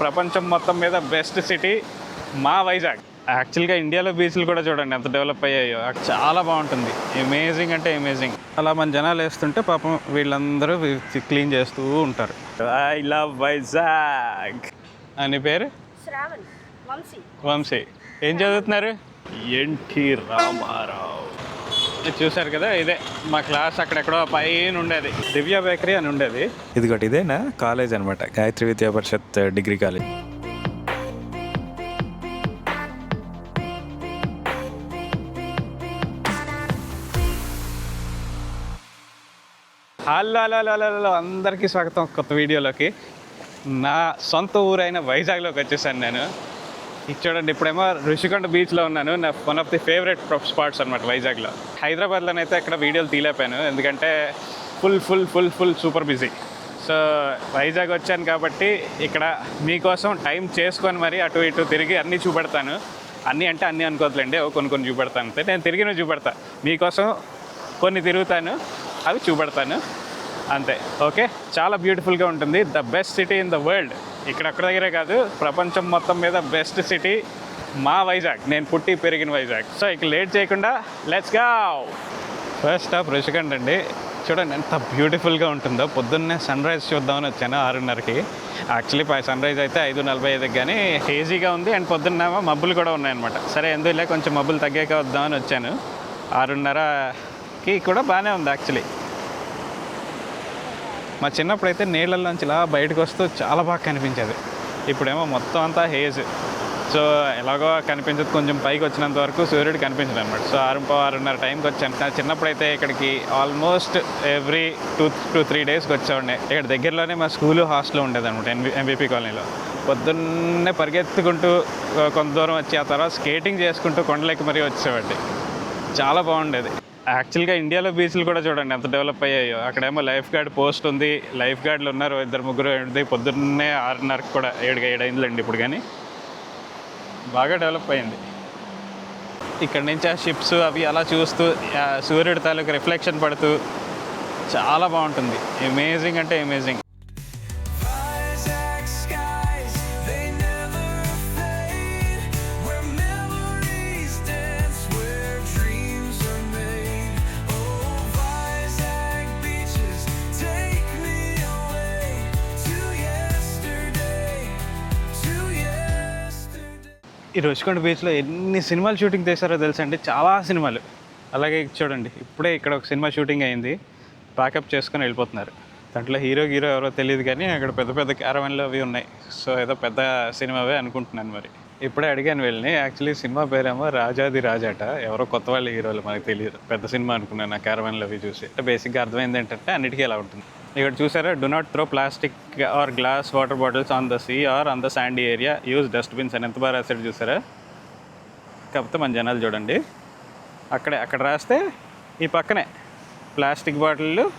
ప్రపంచం మొత్తం మీద బెస్ట్ సిటీ మా వైజాగ్. యాక్చువల్గా ఇండియాలో బీచ్లు కూడా చూడండి ఎంత డెవలప్ అయ్యాయో. అక్కడ చాలా బాగుంటుంది. అమేజింగ్ అంటే అమేజింగ్ అలా మన జనాలు వేస్తుంటే పాపం వీళ్ళందరూ క్లీన్ చేస్తూ ఉంటారు. ఐ లవ్ వైజాగ్ అని పేరు? శ్రావణ్ వంశీ. వంశీ. ఏం చదువుతున్నారు? ఎన్టీ రామారావు ఇది చూశారు కదా ఇదే. మా క్లాస్ అక్కడెక్కడో పైన ఉండేది. దివ్య బేకరీ అని ఉండేది. ఇదిగోటి ఇదేనా? కాలేజ్ అనమాట Gayatri Vidya Parishad degree college. Hello hello hello hello hello అందరికీ స్వాగతం కొత్త వీడియోలోకి. నా సొంత ఊరైన వైజాగ్లోకి వచ్చేసాను నేను. ఇది చూడండి ఇప్పుడేమో ఋషికొండ బీచ్లో ఉన్నాను. నా one of the favourite spots అనమాట వైజాగ్లో. హైదరాబాద్లోనైతే ఇక్కడ వీడియోలు తీలేపాను ఎందుకంటే full full full full super busy so Vizag వచ్చాను కాబట్టి ఇక్కడ మీకోసం టైం చేసుకొని మరి అటు ఇటు తిరిగి అన్నీ చూపెడతాను. అన్నీ అంటే అన్నీ అనుకోవద్దులేండి ఓ కొన్ని కొన్ని చూపెడతాను. అంతే నేను తిరిగిన చూపెడతాను మీకోసం కొన్ని తిరుగుతాను అవి చూపెడతాను. అంతే. ఓకే? చాలా బ్యూటిఫుల్గా ఉంటుంది. The best city in the world. ఇక్కడ అక్కడ దగ్గరే కాదు ప్రపంచం మొత్తం మీద బెస్ట్ సిటీ మా వైజాగ్. నేను పుట్టి పెరిగిన వైజాగ్. సో ఇక లేట్ చేయకుండా లెట్స్గా ఫస్ట్ స్టాప్ రుషికండ్ అండి. చూడండి ఎంత బ్యూటిఫుల్గా ఉంటుందో. పొద్దున్నే సన్ రైజ్ చూద్దామని వచ్చాను ఆరున్నరకి. యాక్చువల్లీ సన్ రైజ్ అయితే ఐదు నలభై ఐదుకి కానీ హేజీగా ఉంది. అండ్ పొద్దున్న మబ్బులు కూడా ఉన్నాయన్నమాట. సరే ఎందుకులే కొంచెం మబ్బులు తగ్గాక వద్దామని వచ్చాను. ఆరున్నరకి కూడా బాగానే ఉంది యాక్చువల్లీ మా చిన్నప్పుడు అయితే నీళ్ళల్లోంచి ఇలా బయటకు వస్తూ చాలా బాగా కనిపించేది. ఇప్పుడేమో మొత్తం అంతా హేజ్. సో ఎలాగో కనిపించదు. కొంచెం పైకి వచ్చినంత వరకు సూర్యుడు కనిపించదు అనమాట సో ఆరు ఆరున్నర టైంకి వచ్చాను. చిన్నప్పుడు అయితే ఇక్కడికి almost every two two three డేస్కి వచ్చేవాడిని. ఇక్కడ దగ్గరలోనే మా స్కూలు హాస్టల్ ఉండేది అనమాట ఎంబీ ఎంబీపీ కాలనీలో. పొద్దున్నే పరిగెత్తుకుంటూ కొంత దూరం వచ్చి ఆ తర్వాత స్కేటింగ్ చేసుకుంటూ కొండలెక్కి మరీ వచ్చేవాడిని. చాలా బాగుండేది. యాక్చువల్గా ఇండియాలో బీచ్లు కూడా చూడండి ఎంత డెవలప్ అయ్యాయో. అక్కడేమో లైఫ్ గార్డ్ పోస్ట్ ఉంది. లైఫ్ గార్డ్లు ఉన్నారు ఇద్దరు ముగ్గురు ఉంది పొద్దున్నే ఆరున్నరకు కూడా ఏడు ఏడు ఇప్పుడు కానీ. బాగా డెవలప్ అయింది. ఇక్కడ నుంచి ఆ షిప్స్ అవి అలా చూస్తూ సూర్యుడి తాలూకు రిఫ్లెక్షన్ పడుతూ చాలా బాగుంటుంది. అమేజింగ్ అంటే అమేజింగ్ ఈ రుషికొండ బీచ్లో ఎన్ని సినిమాలు షూటింగ్ చేశారో తెలుసా అండి చాలా సినిమాలు. అలాగే చూడండి ఇప్పుడే ఇక్కడ ఒక సినిమా షూటింగ్ అయింది. ప్యాకప్ చేసుకొని వెళ్ళిపోతున్నారు. దాంట్లో హీరో హీరో ఎవరో తెలియదు కానీ అక్కడ పెద్ద పెద్ద క్యారవన్లు అవి ఉన్నాయి. సో ఏదో పెద్ద సినిమావే అనుకుంటున్నాను మరి. ఇప్పుడే అడిగాను వెళ్ళి యాక్చువల్లీ సినిమా పేరేమో రాజాది రాజాట. ఎవరో కొత్త వాళ్ళ హీరోలు మనకు తెలియదు. పెద్ద సినిమా అనుకున్నాను ఆ క్యారవన్లు అవి చూసి. అంటే బేసిక్గా అర్థమైంది ఏంటంటే అన్నిటికీ ఎలా ఉంటుంది. ఇక్కడ చూసారా? Do not throw plastic or glass water bottles on the sea or on the sandy area use dustbins అని ఎంత బాగా రాశాడు చూసారా? కాకపోతే మన జనాలు చూడండి. అక్కడే అక్కడ రాస్తే ఈ పక్కనే ప్లాస్టిక్ బాటిళ్ళు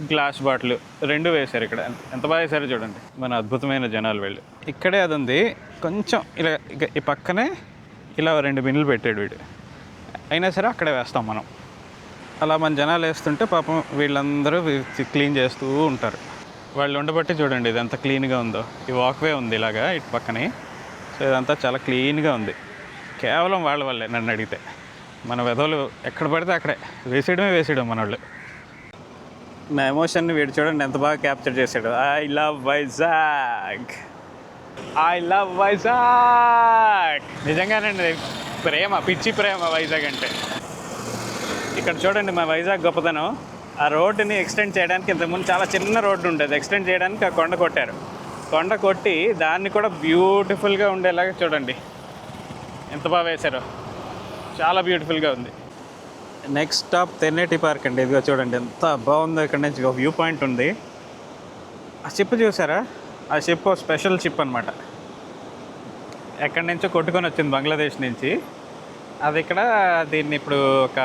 గ్లాస్ బాటిల్ రెండు వేశారు ఇక్కడ. ఎంత- బాగా వేశారో చూడండి. మన అద్భుతమైన జనాలు వీళ్ళు. ఇక్కడే అది ఉంది కొంచెం ఇలా ఇక ఈ పక్కనే ఇలా రెండు బిన్నులు పెట్టాడు వీడు. అయినా సరే అక్కడే వేస్తాం మనం. అలా మన జనాలు వేస్తుంటే పాపం వీళ్ళందరూ క్లీన్ చేస్తూ ఉంటారు. వాళ్ళు ఉండబట్టి చూడండి ఇది ఎంత క్లీన్గా ఉందో. ఈ వాక్వే ఉంది ఇలాగా ఇటు పక్కనే. సో ఇదంతా చాలా క్లీన్గా ఉంది. కేవలం వాళ్ళ వల్లే నన్ను అడిగితే. మన వెధవలు ఎక్కడ పడితే అక్కడే. వేసేయడమే వేసేయడం మన వాళ్ళు నా ఎమోషన్ని వీడు చూడండి ఎంత బాగా క్యాప్చర్ చేశాడు. I love Vizag I love Vizag నిజంగానండి ప్రేమ పిచ్చి ప్రేమ వైజాగ్ అంటే. ఇక్కడ చూడండి మా వైజాగ్ గొప్పతనం. ఆ రోడ్డుని ఎక్స్టెండ్ చేయడానికి ఇంతకుముందు చాలా చిన్న రోడ్డు ఉండేది. ఎక్స్టెండ్ చేయడానికి ఆ కొండ కొట్టారు. కొండ కొట్టి దాన్ని కూడా బ్యూటిఫుల్గా ఉండేలాగా చూడండి. ఎంత బాగా వేశారో. చాలా బ్యూటిఫుల్గా ఉంది. నెక్స్ట్ స్టాప్ తెన్నేటి పార్క్ అండి. ఇదిగో చూడండి. ఎంత బాగుందో ఇక్కడ నుంచి ఒక వ్యూ పాయింట్ ఉంది. ఆ షిప్ చూసారా? ఆ షిప్ స్పెషల్ షిప్ అనమాట ఎక్కడి నుంచో కొట్టుకొని వచ్చింది బంగ్లాదేశ్ నుంచి. అది ఇక్కడ దీన్ని ఇప్పుడు ఒక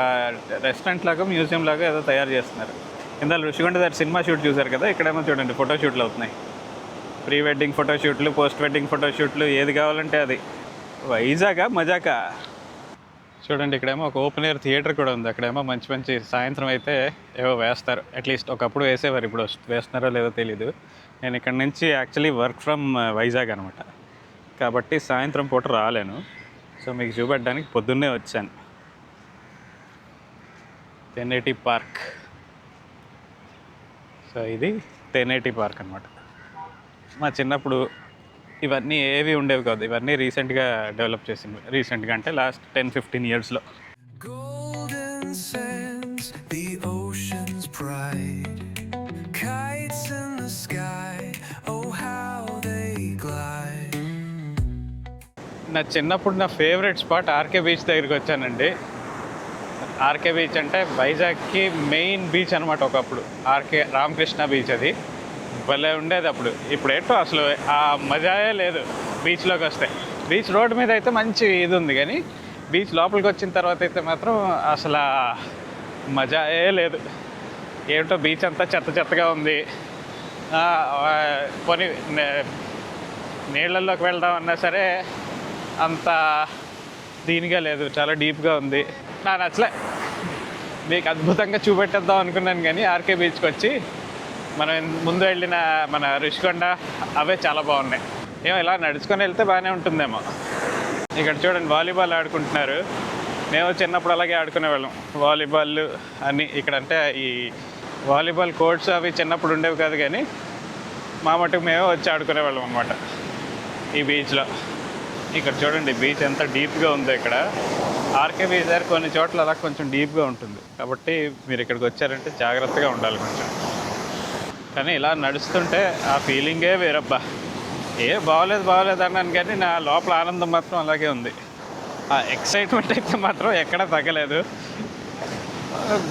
రెస్టారెంట్ లాగా మ్యూజియం లాగా ఏదో తయారు చేస్తున్నారు. ఇందులో ఋషికొండ దగ్గర సినిమా షూట్ చూసారు కదా ఇక్కడేమో చూడండి ఫోటో షూట్లు అవుతున్నాయి. ప్రీ వెడ్డింగ్ ఫోటో షూట్లు పోస్ట్ వెడ్డింగ్ ఫోటో షూట్లు ఏది కావాలంటే అది. వైజాగా మజాకా? చూడండి ఇక్కడేమో ఒక ఓపెన్ ఎయిర్ థియేటర్ కూడా ఉంది. అక్కడేమో మంచి మంచి సాయంత్రం అయితే ఏవో వేస్తారు. అట్లీస్ట్ ఒకప్పుడు వేసేవారు ఇప్పుడు వేస్తున్నారో లేదో తెలీదు. నేను ఇక్కడ నుంచి యాక్చువల్లీ వర్క్ ఫ్రమ్ వైజాగ్ అనమాట కాబట్టి సాయంత్రం పూట రాలేను. సో మీకు చూపెట్టడానికి పొద్దున్నే వచ్చాను. తెన్నేటి పార్క్. సో ఇది తెన్నేటి పార్క్ అనమాట మా చిన్నప్పుడు ఇవన్నీ ఏవి ఉండేవి కాదు. ఇవన్నీ రీసెంట్గా డెవలప్ చేసింది. రీసెంట్గా అంటే లాస్ట్ టెన్ ఫిఫ్టీన్ ఇయర్స్లో. నా చిన్నప్పుడు నా ఫేవరెట్ స్పాట్ ఆర్కే బీచ్ దగ్గరికి వచ్చానండి. ఆర్కే బీచ్ అంటే వైజాగ్కి మెయిన్ బీచ్ అనమాట ఒకప్పుడు. ఆర్కే రామకృష్ణ బీచ్ అది. భలే ఉండేది అప్పుడు. ఇప్పుడు ఏంటో అసలు ఆ మజాయే లేదు బీచ్లోకి వస్తే. బీచ్ రోడ్ మీద అయితే మంచి ఇది ఉంది కానీ బీచ్ లోపలికి వచ్చిన తర్వాత అయితే మాత్రం అసలు మజాయే లేదు. ఏమిటో బీచ్ అంతా చెత్త చెత్తగా ఉంది. కొని పోనీ నీళ్ళల్లోకి వెళ్దామన్నా సరే అంత దీనిగా లేదు చాలా డీప్గా ఉంది. నా నచ్చలే. మీకు అద్భుతంగా చూపెట్టేద్దాం అనుకున్నాను కానీ ఆర్కే బీచ్కి వచ్చి మనం ముందు వెళ్ళిన మన రిషికొండ అవే చాలా బాగున్నాయి. ఏమో ఇలా నడుచుకొని వెళ్తే బాగానే ఉంటుందేమో. ఇక్కడ చూడండి వాలీబాల్ ఆడుకుంటున్నారు. మేము చిన్నప్పుడు అలాగే ఆడుకునేవాళ్ళం వాలీబాల్ అని ఇక్కడ అంటే ఈ వాలీబాల్ కోర్ట్స్ అవి చిన్నప్పుడు ఉండేవి కాదు కానీ మా మటుకు మేమే వచ్చి ఆడుకునేవాళ్ళం అనమాట ఈ బీచ్లో. ఇక్కడ చూడండి బీచ్ ఎంత డీప్గా ఉందో ఇక్కడ. ఆర్కే బీచ్ దగ్గర కొన్ని చోట్ల అలా కొంచెం డీప్గా ఉంటుంది. కాబట్టి మీరు ఇక్కడికి వచ్చారంటే జాగ్రత్తగా ఉండాలి కొంచెం. కానీ ఇలా నడుస్తుంటే ఆ ఫీలింగే వేరబ్బా. ఏ బాగోలేదు బాగోలేదు అన్నాను కానీ నా లోపల ఆనందం మాత్రం అలాగే ఉంది. ఆ ఎక్సైట్మెంట్ అయితే మాత్రం ఎక్కడ తగ్గలేదు.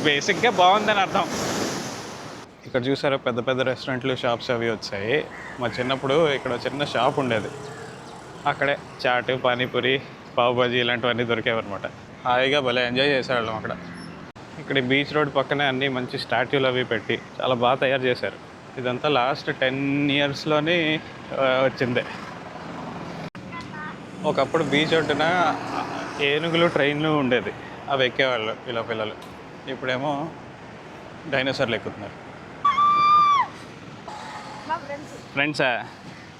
బేసిక్గా బాగుందని అర్థం. ఇక్కడ చూసారా పెద్ద పెద్ద రెస్టారెంట్లు షాప్స్ అవి వచ్చాయి. మా చిన్నప్పుడు ఇక్కడ చిన్న షాప్ ఉండేది. అక్కడే చాట్ పానీపూరి పావు బాజీ ఇలాంటివన్నీ దొరికేవి అనమాట హాయిగా భలే ఎంజాయ్ చేసేవాళ్ళం అక్కడ. ఇక్కడ బీచ్ రోడ్ పక్కనే అన్ని మంచి స్టాట్యూలు అవి పెట్టి చాలా బాగా తయారు చేశారు. ఇదంతా లాస్ట్ టెన్ ఇయర్స్లోని వచ్చిందే. ఒకప్పుడు బీచ్ ఒడ్డున ఏనుగులు ట్రైన్లు ఉండేది. అవి ఎక్కేవాళ్ళు ఇలా పిల్లలు. ఇప్పుడేమో డైనోసార్లు ఎక్కుతున్నారు. ఫ్రెండ్సా?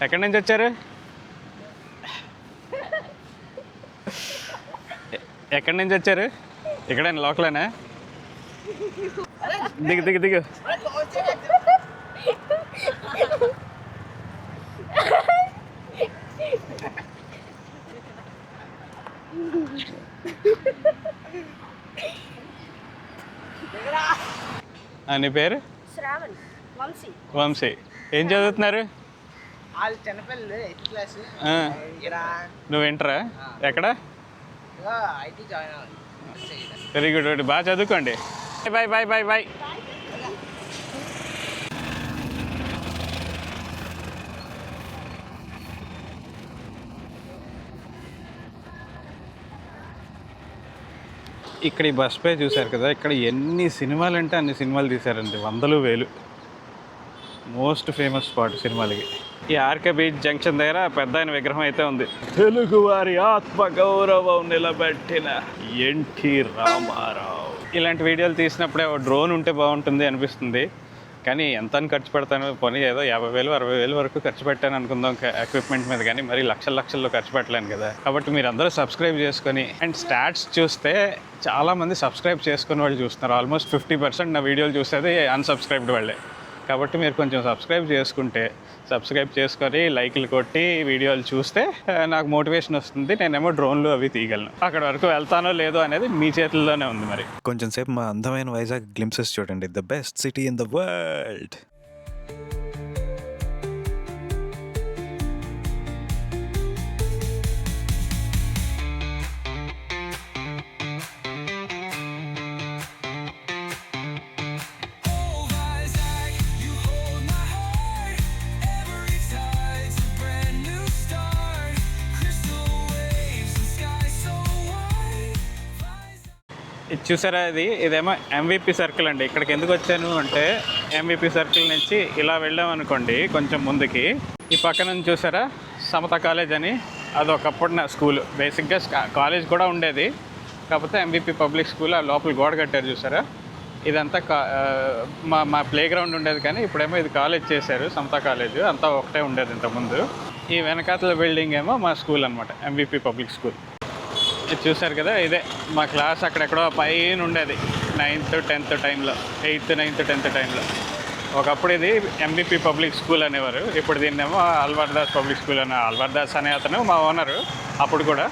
ఎక్కడి నుంచి వచ్చారు? ఎక్కడి నుంచి వచ్చారు? ఇక్కడేనా లోకలేనా? దిగు దిగు దిగు. అని పేరు? శ్రావణ్ వంశీ. వంశీ. ఏం చదువుతున్నారు? వాళ్ళు చిన్నపిల్లలు ఎయిత్ క్లాస్. ఆ, ఇక్కడ నువ్వు వింటరా ఎక్కడ? ఐటీ జాయిన్ అవ్వాలి. వెరీ గుడ్ వెరీ బాగా చదువుకోండి. బాయ్ బాయ్ బాయ్ బాయ్ ఇక్కడ ఈ బస్ పే చూశారు కదా ఇక్కడ ఎన్ని సినిమాలు అంటే అన్ని సినిమాలు తీశారండి వందలు వేలు. మోస్ట్ ఫేమస్ స్పాట్ సినిమాలకి. ఈ ఆర్కే బీచ్ జంక్షన్ దగ్గర పెద్ద ఆయన విగ్రహం అయితే ఉంది. తెలుగు వారి ఆత్మ గౌరవం నిలబెట్టిన ఎన్టీ రామారావు. ఇలాంటి వీడియోలు తీసినప్పుడే డ్రోన్ ఉంటే బాగుంటుంది అనిపిస్తుంది. కానీ ఎంత అని ఖర్చు పెడతాను? పోనీ ఏదో యాభై వేలు అరవై వేలు వరకు ఖర్చు పెట్టాను అనుకుందాం ఎక్విప్మెంట్ మీద కానీ మరి లక్షల లక్షల్లో ఖర్చు పెట్టలేను కదా. కాబట్టి మీరు అందరూ సబ్స్క్రైబ్ చేసుకొని అండ్ స్టాట్స్ చూస్తే చాలామంది సబ్స్క్రైబ్ చేసుకుని వాళ్ళు చూస్తున్నారు. ఆల్మోస్ట్ ఫిఫ్టీ పర్సెంట్ నా వీడియోలు చూసేది అన్సబ్స్క్రైబ్డ్ వాళ్ళే. కాబట్టి మీరు కొంచెం సబ్స్క్రైబ్ చేసుకుంటే సబ్స్క్రైబ్ చేసుకొని లైక్లు కొట్టి వీడియోలు చూస్తే నాకు మోటివేషన్ వస్తుంది. నేనేమో డ్రోన్లు అవి తీయగలను. అక్కడ వరకు వెళ్తానో లేదో అనేది మీ చేతుల్లోనే ఉంది మరి. కొంచెం సేపు మా అందమైన వైజాగ్ గ్లింప్సెస్ చూడండి. The best city in the world చూసారా ఇది? ఇదేమో ఎంవిపి సర్కిల్ అండి. ఇక్కడికి ఎందుకు వచ్చాను అంటే ఎంవిపి సర్కిల్ నుంచి ఇలా వెళ్ళాం అనుకోండి కొంచెం ముందుకి. ఈ పక్కన నుంచి చూసారా? సమత కాలేజ్ అని. అది ఒకప్పుడు నా స్కూల్ బేసిక్గా కాలేజ్ కూడా ఉండేది. కాకపోతే ఎంబీపీ పబ్లిక్ స్కూల్ ఆ లోపల గోడ కట్టారు చూసారా? ఇదంతా కా మా మా ప్లే గ్రౌండ్ ఉండేది కానీ ఇప్పుడేమో ఇది కాలేజ్ చేశారు సమత కాలేజ్ అంతా ఒకటే ఉండేది ఇంతకుముందు. ఈ వెనకాతల బిల్డింగ్ ఏమో మా స్కూల్ అనమాట ఎంవిపి పబ్లిక్ స్కూల్ ఇది చూసారు కదా ఇదే. మా క్లాస్ అక్కడెక్కడో పైన ఉండేది. నైన్త్ టెన్త్ టైంలో ఎయిత్ నైన్త్ టెన్త్ టైంలో ఒకప్పుడు ఇది ఎంబీపీ పబ్లిక్ స్కూల్ అనేవారు. ఇప్పుడు దీన్నేమో అల్వర్ దాస్ పబ్లిక్ స్కూల్ అనే అల్వర్ దాస్ అనే అతను మా ఓనరు అప్పుడు కూడా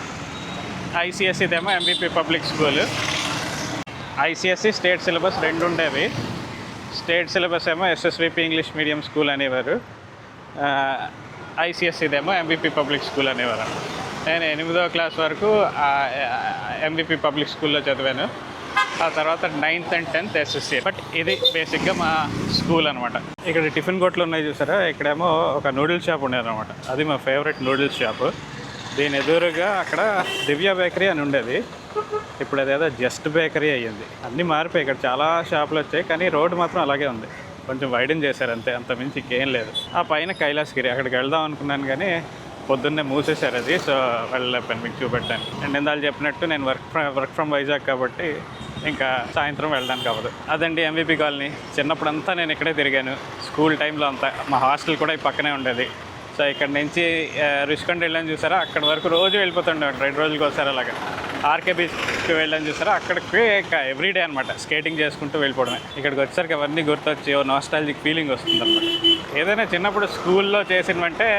ఐసిఎస్సిదేమో MBP public school ICSE state syllabus రెండు ఉండేవి. స్టేట్ సిలబస్ ఏమో ఎస్ఎస్విపి ఇంగ్లీష్ మీడియం స్కూల్ అనేవారు. ఐసిఎస్సిదేమో ఎంబీపీ పబ్లిక్ స్కూల్ అనేవారు. నేను ఎనిమిదో క్లాస్ వరకు ఎంబీపీ పబ్లిక్ స్కూల్లో చదివాను. ఆ తర్వాత ninth and tenth SSC but ఇది బేసిక్గా మా స్కూల్ అనమాట ఇక్కడ టిఫిన్ కొట్లు ఉన్నాయి చూసారా? ఇక్కడేమో ఒక నూడిల్స్ షాప్ ఉండేది అనమాట అది మా ఫేవరెట్ నూడిల్స్ షాప్ దీని ఎదురుగా అక్కడ దివ్య బేకరీ అని ఉండేది. ఇప్పుడు అదేదో జస్ట్ బేకరీ అయ్యింది. అన్నీ మారిపోయి ఇక్కడ చాలా షాపులు వచ్చాయి. కానీ రోడ్డు మాత్రం అలాగే ఉంది. కొంచెం వైడింగ్ చేశారు అంతే. అంత మించి ఇంకేం లేదు. ఆ పైన కైలాసగిరి. అక్కడికి వెళ్దాం అనుకున్నాను కానీ పొద్దున్నే మూసేశారు అది సో వెళ్ళలేపాను మీకు చూపెట్టాను. అండ్ ఇందాలు చెప్పినట్టు నేను work from work from Vizag కాబట్టి ఇంకా సాయంత్రం వెళ్ళడానికి అవ్వదు. అదండి ఎంబీపీ కాలనీ. చిన్నప్పుడంతా నేను ఇక్కడే తిరిగాను. స్కూల్ టైంలో అంతా. మా హాస్టల్ కూడా ఈ పక్కనే ఉండేది. సో ఇక్కడ నుంచి రుషికొండ వెళ్ళని చూసారా? అక్కడ వరకు రోజు వెళ్ళిపోతుండే రెండు రోజులకి ఒకసారి అలాగా. ఆర్కే బీచ్కి వెళ్ళాను చూసారా? అక్కడికి ఇంకా ఎవ్రీడే అనమాట స్కేటింగ్ చేసుకుంటూ వెళ్ళిపోవడమే. ఇక్కడికి వచ్చేసరికి అవన్నీ గుర్తొచ్చి ఓ నాస్టాలజిక్ ఫీలింగ్ వస్తుంది అనమాట ఏదైనా చిన్నప్పుడు స్కూల్లో చేసినవంటే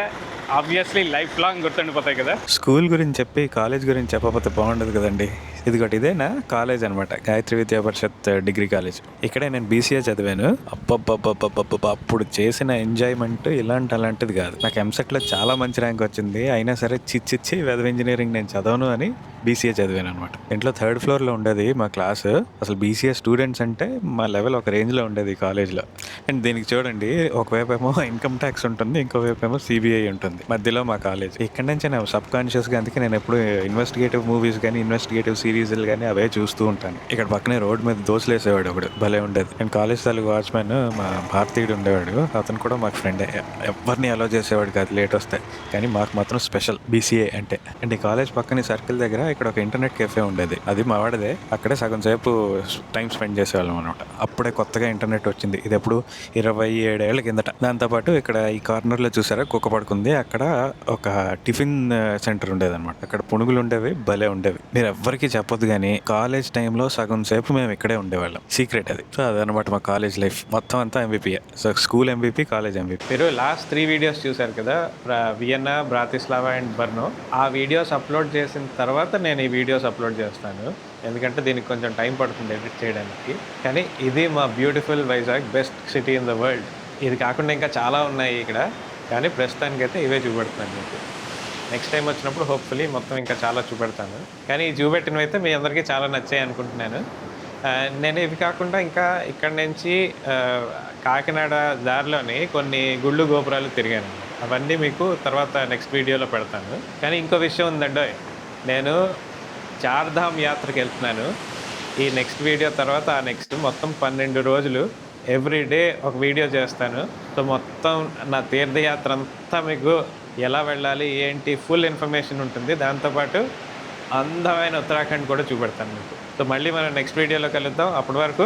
ఆబ్వియస్లీ లైఫ్ లాంగ్ గుర్తుండిపోతాయి కదా. స్కూల్ గురించి చెప్పి కాలేజ్ గురించి చెప్పకపోతే బాగుండదు కదండి. ఇదిగోటి ఇదేనా? కాలేజ్ అనమాట గాయత్రి విద్యా పరిషత్ డిగ్రీ కాలేజ్. ఇక్కడే నేను బీసీఏ చదివాను. అబ్బబ్బబ్బబ్బబ్బబ్బ అప్పుడు చేసిన ఎంజాయ్మెంట్ ఇలాంటి అలాంటిది కాదు. నాకు ఎంసెట్లో చాలా మంచి ర్యాంక్ వచ్చింది. అయినా సరే చిచ్చిచ్చి వెదర్ ఇంజనీరింగ్ నేను చదవను అని బీసీఏ చదివాను అనమాట ఇంట్లో థర్డ్ ఫ్లోర్లో ఉండేది మా క్లాస్. అసలు బీసీఏ స్టూడెంట్స్ అంటే మా లెవెల్ ఒక రేంజ్లో ఉండేది కాలేజ్లో. అండ్ దీనికి చూడండి ఒకవైపు ఏమో ఇన్కమ్ ట్యాక్స్ ఉంటుంది ఇంకోవైపు ఏమో సిబిఐ ఉంటుంది. మధ్యలో మా కాలేజ్. ఇక్కడ నుంచి నేను సబ్ కాన్షియస్గా అందుకే నేను ఎప్పుడు ఇన్వెస్టిగేటివ్ మూవీస్ కానీ ఇన్వెస్టిగేటివ్ సిరీస్లు కానీ అవే చూస్తూ ఉంటాను. ఇక్కడ పక్కనే రోడ్ మీద దోశలు వేసేవాడు ఒకడు. భలే ఉండేది. నేను కాలేజ్ తాలూకు వాచ్మెన్ మా భారతీయుడు ఉండేవాడు. అతను కూడా మాకు ఫ్రెండే. ఎవరిని అలో చేసేవాడు కాదు. లేట్ వస్తే. కానీ మాకు మాత్రం స్పెషల్ బీసీఏ అంటే. అండ్ ఈ కాలేజ్ పక్కన సర్కిల్ దగ్గర ఇక్కడ ఒక ఇంటర్నెట్ కెఫే ఉండేది. అది మా వాడదే. అక్కడే సగం సేపు టైం స్పెండ్ చేసేవాళ్ళం అనమాట అప్పుడే కొత్తగా ఇంటర్నెట్ వచ్చింది. ఇది ఎప్పుడు? ఇరవై ఏడేళ్ళ కిందట. దాంతోపాటు ఇక్కడ ఈ కార్నర్లో చూసారా? కుక్క పడుకుంది. అక్కడ ఒక టిఫిన్ సెంటర్ ఉండేది అనమాట అక్కడ పునుగులు ఉండేవి. భలే ఉండేవి. మీరు ఎవ్వరికీ చెప్పొద్దు కానీ కాలేజ్ టైంలో సగం సేపు మేము ఇక్కడే ఉండేవాళ్ళం. సీక్రెట్ అది. సో అదనమాట మా కాలేజ్ లైఫ్. మొత్తం అంతా ఎంబీపీఏ so school MBP college MBP మీరు లాస్ట్ త్రీ వీడియోస్ చూశారు కదా వియన్నా బ్రాతిస్లావా అండ్ బర్నో. ఆ వీడియోస్ అప్లోడ్ చేసిన తర్వాత నేను ఈ వీడియోస్ అప్లోడ్ చేస్తాను. ఎందుకంటే దీనికి కొంచెం టైం పడుతుంది ఎడిట్ చేయడానికి. కానీ ఇది మా beautiful Vizag best city in the world. ఇది కాకుండా ఇంకా చాలా ఉన్నాయి ఇక్కడ. కానీ ప్రస్తుతానికైతే ఇవే చూపెడుతున్నాను మీకు. నెక్స్ట్ టైం వచ్చినప్పుడు హోప్ఫుల్లీ మొత్తం ఇంకా చాలా చూపెడతాను. కానీ చూపెట్టినవి అయితే మీ అందరికీ చాలా నచ్చాయి అనుకుంటున్నాను. నేను ఇవి కాకుండా ఇంకా ఇక్కడ నుంచి కాకినాడ దారిలోని కొన్ని గుళ్ళు గోపురాలు తిరిగాను. అవన్నీ మీకు తర్వాత నెక్స్ట్ వీడియోలో పెడతాను. కానీ ఇంకో విషయం ఉందండి నేను చార్ధామ్ యాత్రకి వెళ్తున్నాను. ఈ నెక్స్ట్ వీడియో తర్వాత ఆ నెక్స్ట్ మొత్తం పన్నెండు రోజులు ఎవ్రీ డే ఒక వీడియో చేస్తాను. సో మొత్తం నా తీర్థయాత్ర అంతా మీకు ఎలా వెళ్ళాలి ఏంటి ఫుల్ ఇన్ఫర్మేషన్ ఉంటుంది. దాంతోపాటు అందమైన ఉత్తరాఖండ్ కూడా చూపెడతాను మీకు. సో మళ్ళీ మనం నెక్స్ట్ వీడియోలో కలుద్దాం అప్పటి వరకు